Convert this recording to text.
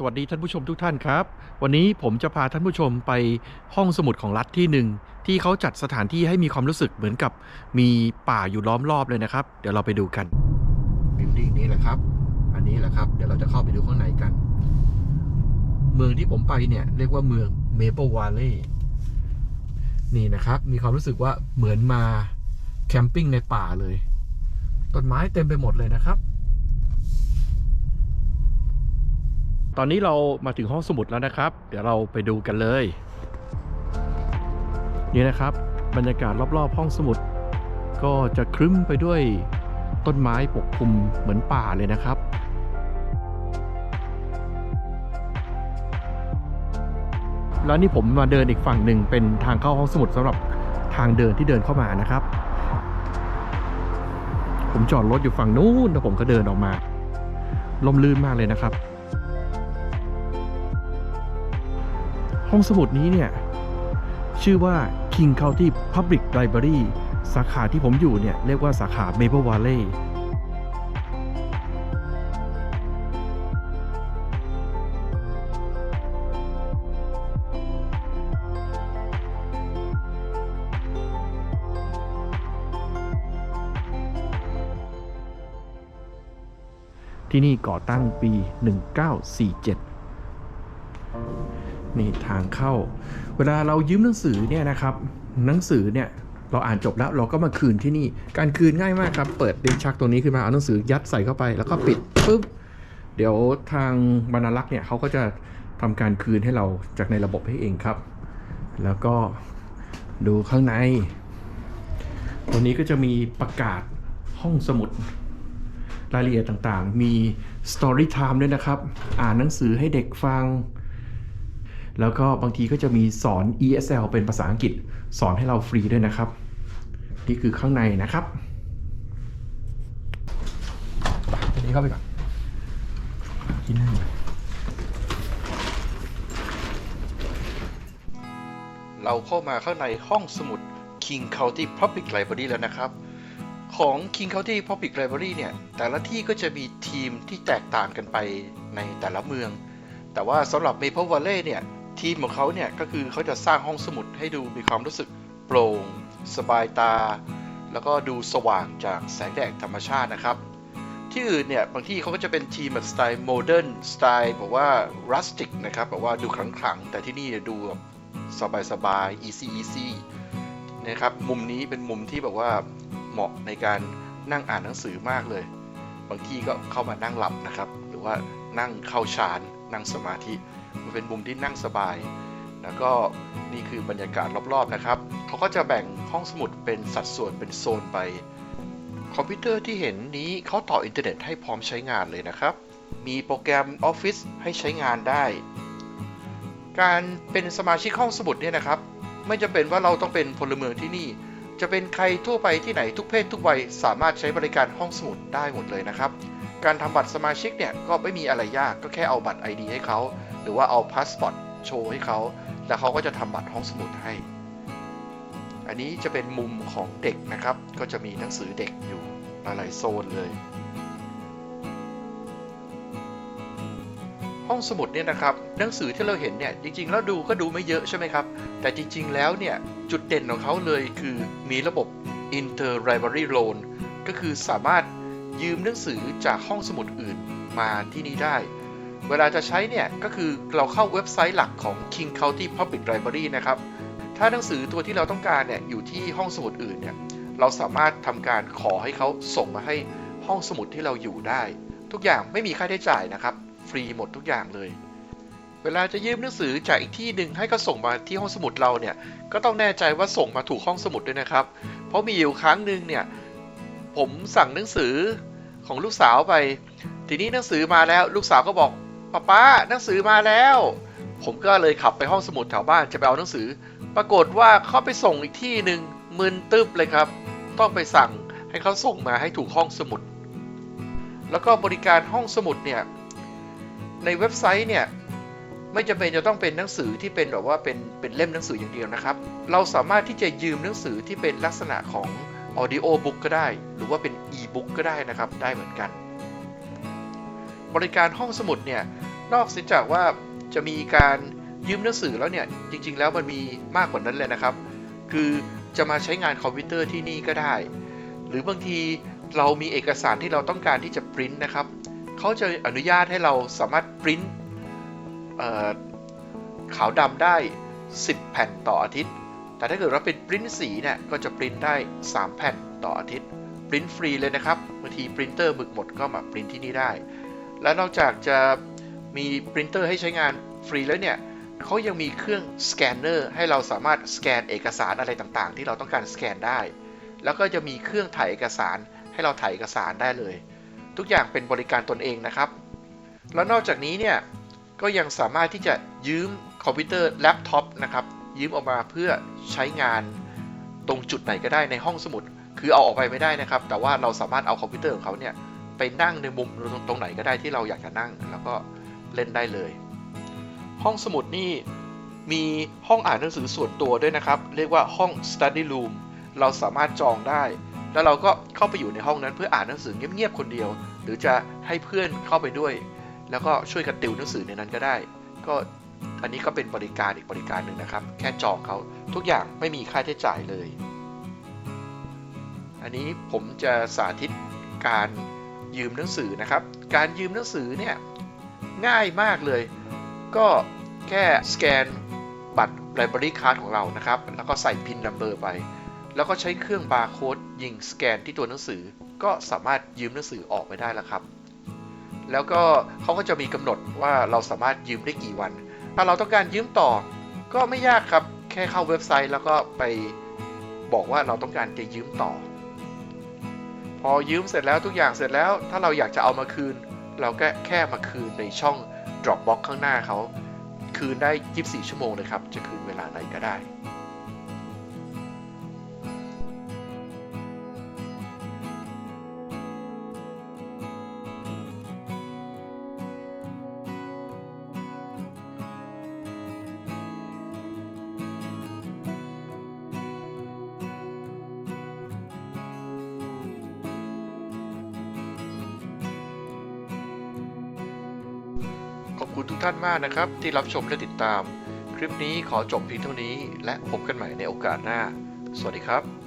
สวัสดีท่านผู้ชมทุกท่านครับ วันนี้ผมจะพาท่านผู้ชมไปห้องสมุดของรัฐที่หนึ่งที่เขาจัดสถานที่ให้มีความรู้สึกเหมือนกับมีป่าอยู่ล้อมรอบเลยนะครับ เดี๋ยวเราไปดูกันบิลดิ้งนี้แหละครับ อันนี้แหละครับ เดี๋ยวเราจะเข้าไปดูข้างในกัน เมืองที่ผมไปเนี่ย เรียกว่าเมืองเมเปิลวาเลย์นี่นะครับ มีความรู้สึกว่าเหมือนมาแคมปิ้งในป่าเลยต้นไม้เต็มไปหมดเลยนะครับ ตอนนี้เรามาถึงห้องสมุดแล้วนะครับ เดี๋ยวเราไปดูกันเลย นี่นะครับ บรรยากาศรอบๆ ห้องสมุด ก็จะครึ้มไปด้วยต้นไม้ปกคลุมเหมือนป่าเลยนะครับแล้วนี่ผมมาเดินอีกฝั่งหนึ่งเป็นทางเข้าห้องสมุดสำหรับทางเดินที่เดินเข้ามานะครับ ผมจอดรถอยู่ฝั่งนู้นแล้วผมก็เดินออกมาลมลื่นมากเลยนะครับ ห้องสมุดนี้เนี่ย ชื่อว่า King County Public Library สาขาที่ผมอยู่เนี่ย เรียกว่าสาขา Maple Valley ที่นี่ก่อตั้งปี 1947 นี่ทางเข้า เวลาเรายืมหนังสือเนี่ยนะครับ หนังสือเนี่ยเราอ่านจบแล้วเราก็มาคืนที่นี่ การคืนง่ายมากครับ เปิดลิ้นชักตรงนี้ขึ้นมาเอาหนังสือยัดใส่เข้าไป แล้วก็ปิดปุ๊บเดี๋ยวทางบรรลักษ์เนี่ยเขาก็จะทำการคืนให้เราจากในระบบให้เองครับ แล้วก็ดูข้างในตรงนี้ก็จะมีประกาศห้องสมุดรายละเอียดต่างๆ มี Story Time ด้วยนะครับ อ่านหนังสือให้เด็กฟัง แล้วก็บางทีก็จะมีสอน ESL เป็นภาษาอังกฤษ สอนให้เราฟรีด้วยนะครับ นี่คือข้างในนะครับไปอันนี้เข้าไปก่อนที่นั่งเราเข้ามาข้างในห้องสมุด King County Public Library แล้วนะครับของ King County Public Library เนี่ย แต่ละที่ก็จะมีทีมที่แตกต่างกันไปในแต่ละเมือง แต่ว่าสำหรับ Maple Valley เนี่ย ทีมของเขาเนี่ยก็คือเขาจะสร้างห้องสมุดให้ดูมีความรู้สึกโปร่ง สบายตา แล้วก็ดูสว่างจากแสงแดดธรรมชาตินะครับ ที่อื่นเนี่ยบางที่เขาก็จะเป็นทีมแบบสไตล์โมเดิร์นสไตล์แบบว่ารัสติกนะครับแบบว่าดูขลังๆ แต่ที่นี่ดูแบบสบายๆ easy easy นะครับมุมนี้เป็นมุมที่แบบว่าเหมาะในการนั่งอ่านหนังสือมากเลย บางที่ก็เข้ามานั่งหลับนะครับ หรือว่านั่งเข้าฌานนั่งสมาธิ มันเป็นมุมที่นั่งสบาย แล้วก็นี่คือบรรยากาศรอบๆนะครับ เขาก็จะแบ่งห้องสมุดเป็นสัดส่วนเป็นโซนไป คอมพิวเตอร์ที่เห็นนี้เขาต่ออินเทอร์เน็ตให้พร้อมใช้งานเลยนะครับ มีโปรแกรม Office ให้ใช้งานได้ การเป็นสมาชิกห้องสมุดเนี่ยนะครับ ไม่จำเป็นว่าเราต้องเป็นพลเมืองที่นี่ จะเป็นใครทั่วไปที่ไหนทุกเพศทุกวัยสามารถใช้บริการห้องสมุดได้หมดเลยนะครับการทำบัตรสมาชิกเนี่ยก็ไม่มีอะไรยากก็แค่เอาบัตร ID ให้เขา หรือว่าเอาพาสปอร์ตโชว์ให้เขาแล้วเขาก็จะทำบัตรห้องสมุดให้ อันนี้จะเป็นมุมของเด็กนะครับ ก็จะมีหนังสือเด็กอยู่หลายๆโซนเลย ห้องสมุดเนี่ยนะครับหนังสือที่เราเห็นเนี่ยจริงๆ แล้วดูก็ดูไม่เยอะใช่ไหมครับ แต่จริงๆแล้วเนี่ยจุดเด่นของเขาเลยคือมีระบบ Inter Library Loan ก็คือสามารถยืมหนังสือจากห้องสมุดอื่นมาที่นี่ได้ เวลาจะใช้เนี่ยก็คือเราเข้าเว็บไซต์หลักของ King County Public Library นะครับ ถ้าหนังสือตัวที่เราต้องการเนี่ยอยู่ที่ห้องสมุดอื่นเนี่ยเราสามารถทำการขอให้เขาส่งมาให้ห้องสมุดที่เราอยู่ได้ ทุกอย่างไม่มีค่าใช้จ่ายนะครับ ฟรีหมดทุกอย่างเลย เวลาจะยืมหนังสือจากอีกที่หนึ่งให้เขาส่งมาที่ห้องสมุดเราเนี่ยก็ต้องแน่ใจว่าส่งมาถูกห้องสมุดด้วยนะครับ เพราะมีอยู่ครั้งหนึ่งเนี่ยผมสั่งหนังสือของลูกสาวไป ทีนี้หนังสือมาแล้วลูกสาวก็บอก ป้าป้าหนังสือมาแล้ว ผมก็เลยขับไปห้องสมุดแถวบ้านจะไปเอาหนังสือ ปรากฏว่าเขาไปส่งอีกที่หนึ่งมึนตึ๊บเลยครับ ต้องไปสั่งให้เขาส่งมาให้ถูกห้องสมุด แล้วก็บริการห้องสมุดเนี่ย ในเว็บไซต์เนี่ยไม่จำเป็นจะต้องเป็นหนังสือที่เป็นแบบว่าเป็นเป็นเล่มหนังสืออย่างเดียวนะครับ เราสามารถที่จะยืมหนังสือที่เป็นลักษณะของ audio book ก็ได้ หรือว่าเป็น e-book ก็ได้นะครับ ได้เหมือนกัน บริการห้องสมุดเนี่ยนอกเสียจากว่าจะมีการยืมหนังสือแล้วเนี่ยจริง ๆ แล้วมันมีมากกว่านั้นเลยนะครับ คือจะมาใช้งานคอมพิวเตอร์ที่นี่ก็ได้ หรือบางทีเรามีเอกสารที่เราต้องการที่จะปริ้นนะครับเขาจะอนุญาตให้เราสามารถปริ้นขาวดำได้ 10 แผ่นต่ออาทิตย์ แต่ถ้าเกิดว่าเป็นปริ้นสีเนี่ยก็จะปริ้นได้ 3 แผ่นต่ออาทิตย์ปริ้นฟรีเลยนะครับบางทีปรินเตอร์หมึกหมดก็มาปริ้นที่นี่ได้ และนอกจากจะมีปรินเตอร์ให้ใช้งานฟรีแล้วเนี่ยเขายังมีเครื่องสแกนเนอร์ให้เราสามารถสแกนเอกสารอะไรต่างๆ ที่เราต้องการสแกนได้ แล้วก็จะมีเครื่องถ่ายเอกสารให้เราถ่ายเอกสารได้เลย ทุกอย่างเป็นบริการตนเองนะครับ แล้วนอกจากนี้เนี่ยก็ยังสามารถที่จะยืมคอมพิวเตอร์แล็ปท็อปนะครับยืมออกมาเพื่อใช้งานตรงจุดไหนก็ได้ในห้องสมุด คือเอาออกไปไม่ได้นะครับ แต่ว่าเราสามารถเอาคอมพิวเตอร์ของเขาเนี่ย ไปนั่งในมุมตรงไหนก็ได้ที่เราอยากจะนั่ง แล้วก็เล่นได้เลย ห้องสมุดนี่มีห้องอ่านหนังสือส่วนตัวด้วยนะครับ เรียกว่าห้อง study room เราสามารถจองได้ แล้วเราก็เข้าไปอยู่ในห้องนั้นเพื่ออ่านหนังสือเงียบๆคนเดียว หรือจะให้เพื่อนเข้าไปด้วย แล้วก็ช่วยกันติวหนังสือในนั้นก็ได้ ก็อันนี้ก็เป็นบริการอีกบริการหนึ่งนะครับ แค่จองเขาทุกอย่างไม่มีค่าใช้จ่ายเลย อันนี้ผมจะสาธิตการ ยืมหนังสือนะครับ การยืมหนังสือเนี่ยง่ายมากเลย ก็แค่สแกนบัตร Library Card ของเรานะครับ แล้วก็ใส่ PIN Number ไป แล้วก็ใช้เครื่องบาร์โค้ดยิงสแกนที่ตัวหนังสือ ก็สามารถยืมหนังสือออกไปได้แล้วครับ แล้วก็เขาก็จะมีกำหนดว่าเราสามารถยืมได้กี่วัน ถ้าเราต้องการยืมต่อ ก็ไม่ยากครับ แค่เข้าเว็บไซต์แล้วก็ไปบอกว่าเราต้องการจะยืมต่อ พอยืมเสร็จแล้วทุกอย่างเสร็จแล้ว ถ้าเราอยากจะเอามาคืน เราก็แค่มาคืนในช่อง Dropbox ข้างหน้าเขา คืนได้ 24 ชั่วโมงเลยครับ จะคืนเวลาไหนก็ได้ คุณทุกท่านมากนะครับ ที่รับชมและติดตาม คลิปนี้ขอจบเพียงเท่านี้ และพบกันใหม่ในโอกาสหน้า สวัสดีครับ